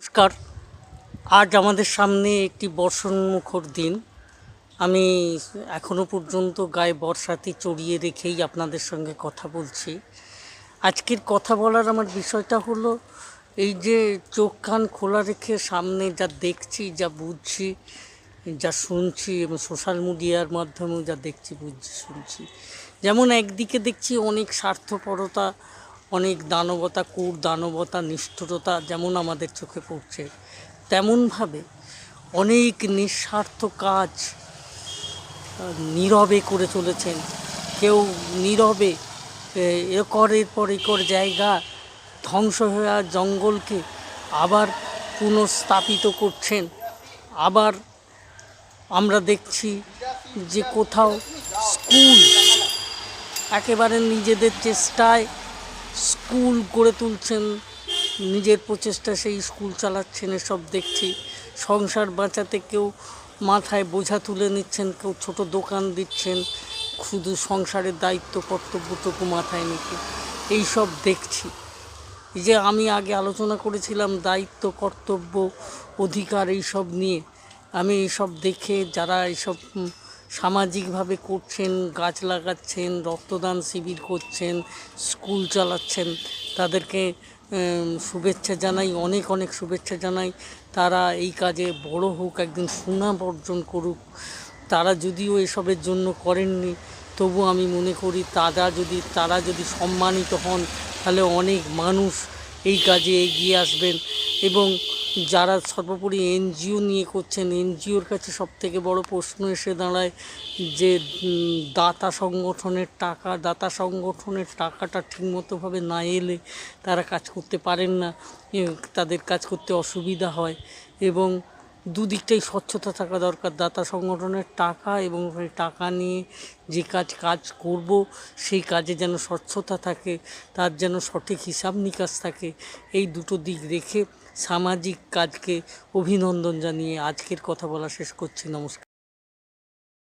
নমস্কার। আজ আমাদের সামনে একটি বর্ষণমুখর দিন। আমি এখনও পর্যন্ত গায়ে বর্ষাতে চড়িয়ে রেখেই আপনাদের সঙ্গে কথা বলছি। আজকের কথা বলার আমার বিষয়টা হলো, এই যে চোখ কান খোলা রেখে সামনে যা দেখছি, যা বুঝছি, যা শুনছি এবং সোশ্যাল মিডিয়ার মাধ্যমেও যা দেখছি, বুঝছি, শুনছি, যেমন একদিকে দেখছি অনেক স্বার্থপরতা অনেক দানবতা কুর দানবতা নিষ্ঠুরতা যেমন আমাদের চোখে পড়ছে তেমনভাবে অনেক নিঃস্বার্থ কাজ নীরবে করে চলেছেন। কেউ নীরবে এ, একরের পর একর জায়গা ধ্বংস হওয়া জঙ্গলকে আবার পুনঃস্থাপিত করছেন। আবার আমরা দেখছি যে কোথাও স্কুল একেবারে নিজেদের চেষ্টায় স্কুল গড়ে তুলছেন। নিজের প্রচেষ্টা সেই স্কুল চালাচ্ছেন, এসব দেখছি। সংসার বাঁচাতে কেউ মাথায় বোঝা তুলে নিচ্ছেন, কেউ ছোট দোকান দিচ্ছেন, শুধু সংসারের দায়িত্ব কর্তব্যটুকু মাথায় নিতে। এইসব দেখছি। এই যে আমি আগে আলোচনা করেছিলাম, দায়িত্ব, কর্তব্য, অধিকার, এইসব নিয়ে। আমি এইসব দেখে যারা এইসব সামাজিকভাবে করছেন, গাছ লাগাচ্ছেন, রক্তদান শিবির করছেন, স্কুল চালাচ্ছেন, তাদেরকে শুভেচ্ছা জানাই, অনেক অনেক শুভেচ্ছা জানাই। তারা এই কাজে বড় হোক, একদিন সুনাম অর্জন করুক। তারা যদিও এসবের জন্য করেননি, তবু আমি মনে করি তারা যদি তারা যদি সম্মানিত হন, তাহলে অনেক মানুষ এই কাজে এগিয়ে আসবেন। এবং যারা সর্বোপরি এনজিও নিয়ে করছেন, এনজিওর কাছে সবথেকে বড় প্রশ্ন এসে দাঁড়ায় যে দাতা সংগঠনের টাকা, দাতা সংগঠনের টাকাটা ঠিকমতোভাবে না এলে তারা কাজ করতে পারেন না তাদের কাজ করতে অসুবিধা হয় এবং দুদিকটাই স্বচ্ছতা থাকা দরকার। দাতা সংগঠনের টাকা এবং সেই টাকা নিয়ে যে কাজ কাজ করব, সেই কাজে যেন স্বচ্ছতা থাকে, তার যেন সঠিক হিসাব নিকাশ থাকে, এই দুটো দিক রেখে সামাজিক কাজকে অভিনন্দন জানিয়ে আজকের কথা বলা শেষ করছি। নমস্কার।